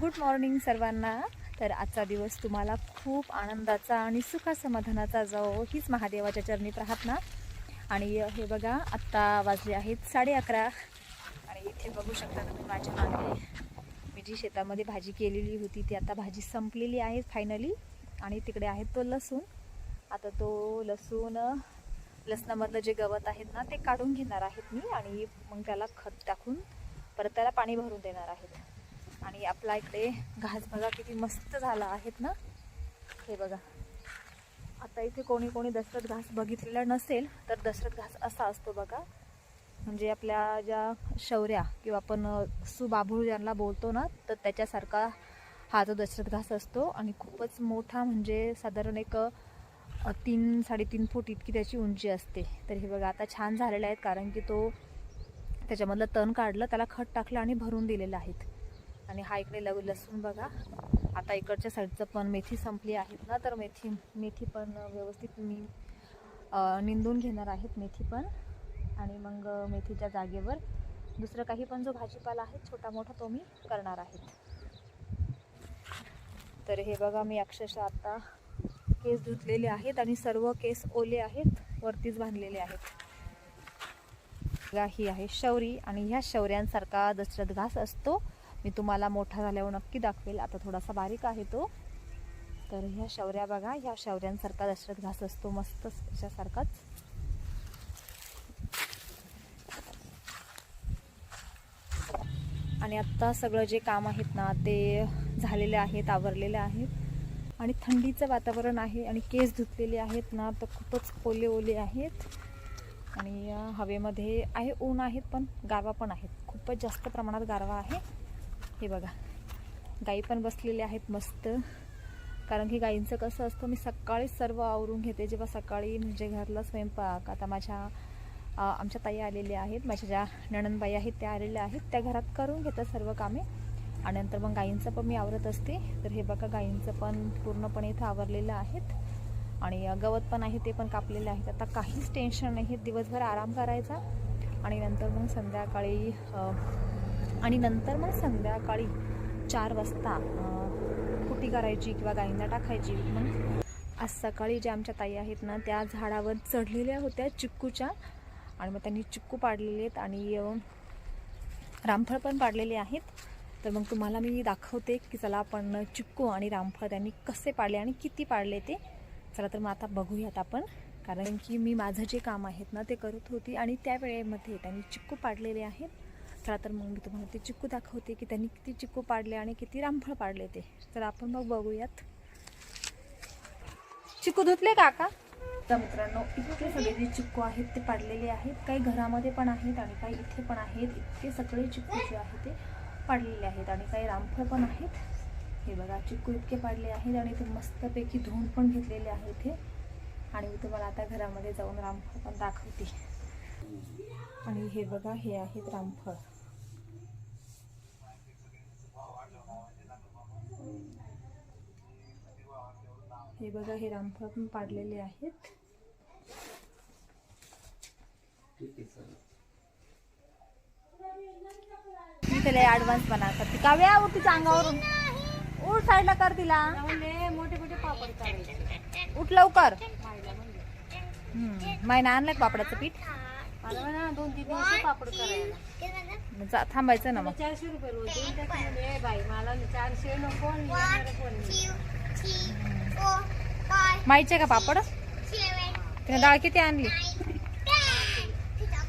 Good morning सर्वांना. तर आजचा दिवस तुम्हाला खूप आनंदाचा आणि सुखासमाधानाचा जाओ हीच महादेवाच्या चरणी प्रार्थना. ना आणि हे बघा आत्ता वाजले आहेत साडे अकरा. आणि इथे बघू शकता तुम्ही माझ्या मागे मी जी शेतामध्ये भाजी केलेली होती ती आता भाजी संपलेली आहे फायनली आणि तिकडे आहे तो लसूण. आता तो लसूण लसणामधलं जे गवत आहेत ना ते काढून घेणार आहेत मी आणि मग त्याला खत टाकून परत त्याला पाणी भरून देणार आहेत. आणि आपला इकडे घास बघा किती मस्त झाला आहेत ना? हे बघा. आता इथे कोणी कोणी दशरथ घास बघितलेला नसेल तर दशरथ घास असा असतो बघा. म्हणजे आपल्या ज्या शौर्या किंवा आपण सुबाभूळ ज्यांना बोलतो ना तर त्याच्यासारखा हा जो दशरथ घास असतो. आणि खूपच मोठा म्हणजे साधारण एक तीन साडेतीन फूट इतकी त्याची उंची असते. तर हे बघा आता छान झालेले आहेत कारण की तो त्याच्यामधलं तण काढलं त्याला खत टाकलं आणि भरून दिलेलं आहेत. आणि हा इकडे लव लसूण बघा. आता इकडच्या साईडचं पण मेथी संपली आहेत ना तर मेथी मेथी पण व्यवस्थित मी निंदून घेणार आहेत मेथी पण. आणि मग मेथीच्या जागेवर दुसरं काही पण जो भाजीपाला आहे छोटा मोठा तो मी करणार आहेत तर हे बघा मी अक्षरशः आता केस धुतलेले आहेत आणि सर्व केस ओले आहेत वरतीच बांधलेले आहेत. ही आहे शौरी आणि ह्या शौर्यांसारखा दशरथ घास असतो. मी तुम्हाला मोठा झाल्यावर नक्की दाखवेल. आता थोडासा बारीक आहे तो. तर ह्या शौर्या बघा ह्या शौर्यांसारखा दशरथ घास असतो मस्त अशासारखाच आणि आत्ता सगळं जे काम आहेत ना ते झालेले आहेत आवरलेले आहेत. आणि थंडीचं वातावरण आहे आणि केस धुतलेले आहेत ना तर खूपच ओले ओले आहेत. आणि हवेमध्ये आहे ऊन आहेत पण गारवा पण आहेत. खूपच जास्त प्रमाणात गारवा आहे. हे बघा. गाई पण बसलेल्या आहेत मस्त. कारण की गाईंचं कसं असतं मी सकाळीच सर्व आवरून घेते. जेव्हा सकाळी म्हणजे घरातला स्वयंपाक आता माझ्या आमच्या ताई आलेल्या आहेत. माझ्या ज्या नणनबाई आहेत त्या आलेल्या आहेत. त्या घरात करून घेतात सर्व कामे. आणि नंतर मग गाईंचं पण मी आवरत असते. तर हे बघा गाईंचं पण पूर्णपणे इथं आवरलेलं आहेत. आणि गवत पण आहे ते पण कापलेले आहेत. आता काहीच टेन्शन नाही. दिवसभर आराम करायचा. आणि नंतर मग संध्याकाळी आणि नंतर मग संध्याकाळी चार वाजता कुटी करायची किंवा गाईंना टाकायची. मग आज सकाळी ज्या आमच्या ताई आहेत ना त्या झाडावर चढलेल्या होत्या चिक्कूच्या. आणि मग त्यांनी चिक्कू पाडलेले आहेत आणि रामफळ पण पाडलेले आहेत. तर मग तुम्हाला मी दाखवते की चला आपण चिक्कू आणि रामफळ त्यांनी कसे पाडले आणि किती पाडले ते. चला तर मग आता बघूयात आपण. कारण की मी माझं जे काम आहेत ना ते करत होती आणि त्या वेळेमध्ये त्यांनी चिक्कू पाडलेले आहेत. चला तर मग मी तुम्हाला ते चिक्कू दाखवते की त्यांनी किती चिक्कू पाडले आणि किती रामफळ पाडले ते. तर आपण मग बघूयात. चिक्कू धुतले काका? तर मित्रांनो इतके सगळे जे चिक्कू आहेत ते पाडलेले आहेत. काही घरामध्ये पण आहेत आणि काही इथे पण आहेत. इतके सगळे चिक्कू जे आहेत ते पाडलेले आहेत आणि काही रामफळ पण आहेत. हे बघा चिक्कू इतके पाडले आहेत आणि ते मस्तपैकी धुवून पण घेतलेले आहेत हे. आणि मी तुम्हाला आता घरामध्ये जाऊन रामफळ पण दाखवते. आणि हे बघा हे आहेत रामफळ. हे बघा हे रामफळ पण पाडलेले आहेत. मी त्याला ऍडव्हान्स बनवतात ती काव्या उठ तिच्या अंगावरून उठ साईडला कर तिला. मोठे मोठे पापड करायचे उठ लवकर. मायना आणलं का पापडाचं पीठ. दोन तीन दिवस पापड करायला. जा थांबायचं ना मग. चारशे रुपये रोज बाई मला चारशे नको माहिती का पापड? तिने डाळ किती आणली?